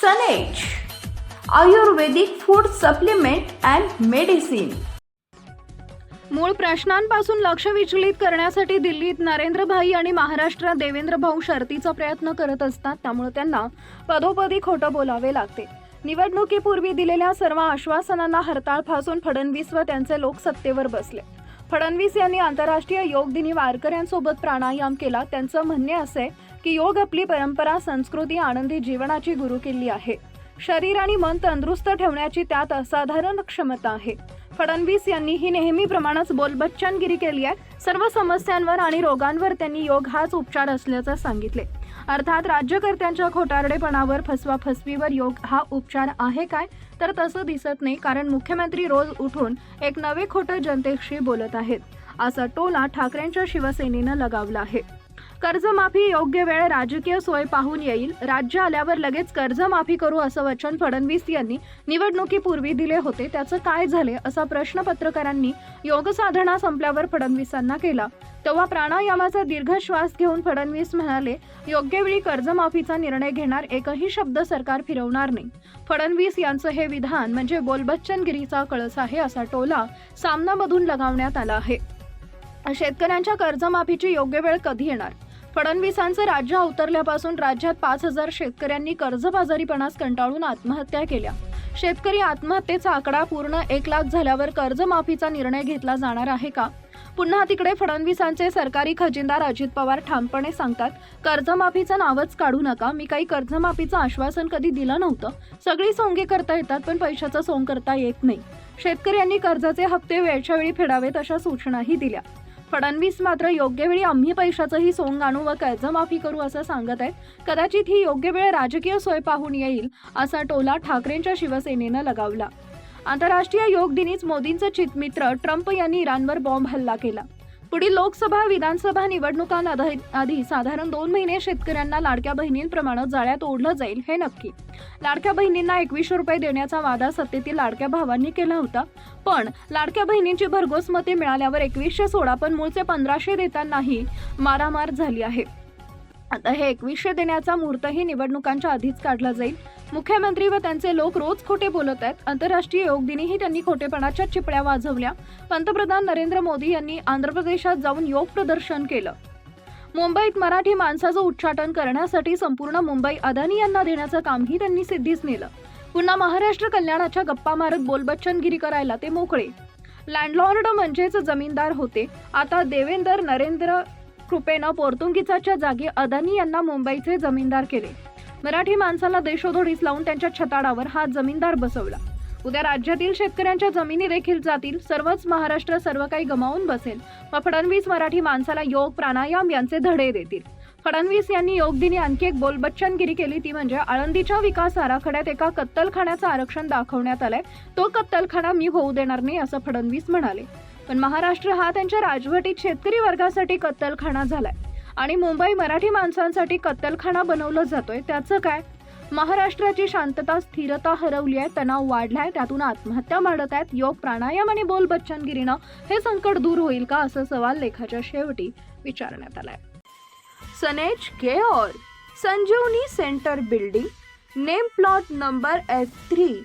Sanej ayurvedic food supplement and medicine मूळ प्रश्नांपासून लक्ष विचलित करण्यासाठी दिल्लीत नरेंद्रभाई आणि महाराष्ट्रात देवेंद्र भाऊ शर्तीचा प्रयत्न करत असतात त्यामुळे त्यांना पदोपदी खोटं बोलावे लागते. निवडणुकीपूर्वी दिलेल्या सर्व आश्वासनांना हरताळ फासून फडणवीस व त्यांचे लोक सत्तेवर बसले. फडणवीस यांनी आंतरराष्ट्रीय योग दिनी वारकऱ्यांसोबत प्राणायाम केला त्यांचं म्हणणे असे की योग आपली परंपरा संस्कृती आनंदी जीवनाची गुरुकिल्ली आहे. शरीर आणि मन तंदुरुस्त ठेवण्याची त्यात असाधारण क्षमता आहे. फडणवीस यांनी ही नेहमीप्रमाणेच बोलबच्चनगिरी केली आहे. सर्व समस्यांवर आणि रोगांवर त्यांनी योग हाच उपचार असल्याचं सांगितले. अर्थात राज्यकर्त्यांच्या खोटारडेपणावर फसवाफसवीवर योग हा उपचार आहे काय? तर तसं दिसत नाही कारण मुख्यमंत्री रोज उठून एक नवे खोटं जनतेशी बोलत आहेत. असा टोला ठाकरेंच्या शिवसेनेनं लगावला आहे. कर्जमाफी योग्य वेळ राजकीय सोय पाहून येईल. राज्य आल्यावर लगेच कर्जमाफी करू असं वचन फडणवीस यांनी निवडणुकीपूर्वी दिले होते. त्याचं काय झाले असा प्रश्न पत्रकारांनी योगसाधना संपल्यावर फडणवीसांना केला. तेव्हा प्राणायामाचा दीर्घ श्वास घेऊन फडणवीस म्हणाले योग्य वेळी कर्जमाफीचा निर्णय घेणार एकही शब्द सरकार फिरवणार नाही. फडणवीस यांचं हे विधान म्हणजे बोलबच्चनगिरीचा कळस आहे असा टोला सामनामधून लगावण्यात आला आहे. शेतकऱ्यांच्या कर्जमाफीची योग्य वेळ कधी येणार? फडणवीसांचं राज्य अवतरल्यापासून राज्यात पाच हजार शेतकऱ्यांनी कर्जबाजारीपणास कंटाळून आत्महत्या केल्या. शेतकरी आत्महत्येचा आकडा पूर्ण एक लाख झाल्यावर कर्जमाफीचा निर्णय घेतला जाणार आहे का? पुन्हा तिकडे फडणवीसांचे सरकारी खजिनदार अजित पवार ठामपणे सांगतात कर्जमाफीचं नावच काढू नका मी काही कर्जमाफीचं आश्वासन कधी दिलं नव्हतं. सगळी सोंगे करता येतात पण पैशाचं सोंग करता येत नाही. शेतकऱ्यांनी कर्जाचे हप्ते वेळच्या वेळी फेडावेत अशा सूचनाही दिल्या. फडणवीस मात्र योग्य वेळी आम्ही पैशाचंही सोंग आणू व कर्जमाफी करू असं सांगत आहेत. कदाचित ही योग्य वेळ राजकीय सोय पाहून येईल असा टोला ठाकरेंच्या शिवसेनेनं लगावला. आंतरराष्ट्रीय योग दिनीच मोदींचे चितमित्र ट्रम्प यांनी इराणवर बॉम्ब हल्ला केला. पुढील लोकसभा विधानसभा निवडणुकांआधी साधारण दोन महिने शेतकऱ्यांना लाडक्या बहिणींप्रमाणे जाळ्यात ओढलं जाईल हे नक्की. लाडक्या बहिणींना एकवीसशे रुपये देण्याचा वादा सत्तेतील लाडक्या भावांनी केला होता. पण लाडक्या बहिणींची भरघोस मते मिळाल्यावर एकवीसशे सोळा पण मूळचे पंधराशे देतानाही मारामार झाली आहे. आता हे एकवीसशे देण्याचा मुहूर्तही निवडणुकांच्या आधीच काढला जाईल. मुख्यमंत्री व त्यांचे लोक रोज खोटे बोलत आहेत. आंतरराष्ट्रीय योग दिनीही त्यांनी खोटेपणाच्या चिपड्या वाजवल्या. पंतप्रधान नरेंद्र मोदी यांनी आंध्र प्रदेशात जाऊन योग प्रदर्शन केलं. मुंबईत मराठी माणसाचं उच्चाटन करण्यासाठी संपूर्ण मुंबई अदानी यांना देण्याचं कामही त्यांनी सिद्धीच नेलं. पुन्हा महाराष्ट्र कल्याणाच्या गप्पा मारत बोलबच्चनगिरी करायला ते मोकळे. लँडलॉर्ड म्हणजेच जमीनदार होते. आता देवेंद्र नरेंद्र कृपेनं पोर्तुगीजाच्या जागी अदानी यांना मुंबईचे जमीनदार केले. मराठी माणसाला देशोधडीस लावून त्यांच्या छताडावर हा जमीनदार बसवला. उद्या राज्यातील शेतकऱ्यांच्या जमिनी देखील जातील सर्वच महाराष्ट्र सर्व काही गमावून बसेल. व फडणवीस मराठी माणसाला योग प्राणायाम यांचे धडे देतील. फडणवीस यांनी योग दिनी आणखी एक बोलबच्चनगिरी केली ती म्हणजे आळंदीच्या विकास आराखड्यात एका कत्तलखान्याचं आरक्षण दाखवण्यात आलंय. तो कत्तलखाना मी होऊ देणार नाही असं फडणवीस म्हणाले. पण महाराष्ट्र हा त्यांच्या राजवटीत शेतकरी वर्गासाठी कत्तलखाना झालाय. आणि मुंबई मराठी माणसांसाठी कत्तलखाना बनवलं जातोय. त्याचं काय? महाराष्ट्राची शांतता स्थिरता हरवली आहे तणाव वाढलाय त्यातून आत्महत्या वाढत आहेत. योग प्राणायाम आणि बोल बच्चनगिरीनं हे संकट दूर होईल का असं सवाल लेखाच्या शेवटी विचारण्यात आलाय. Sanej care Sanjeevani centre building name plot number S three.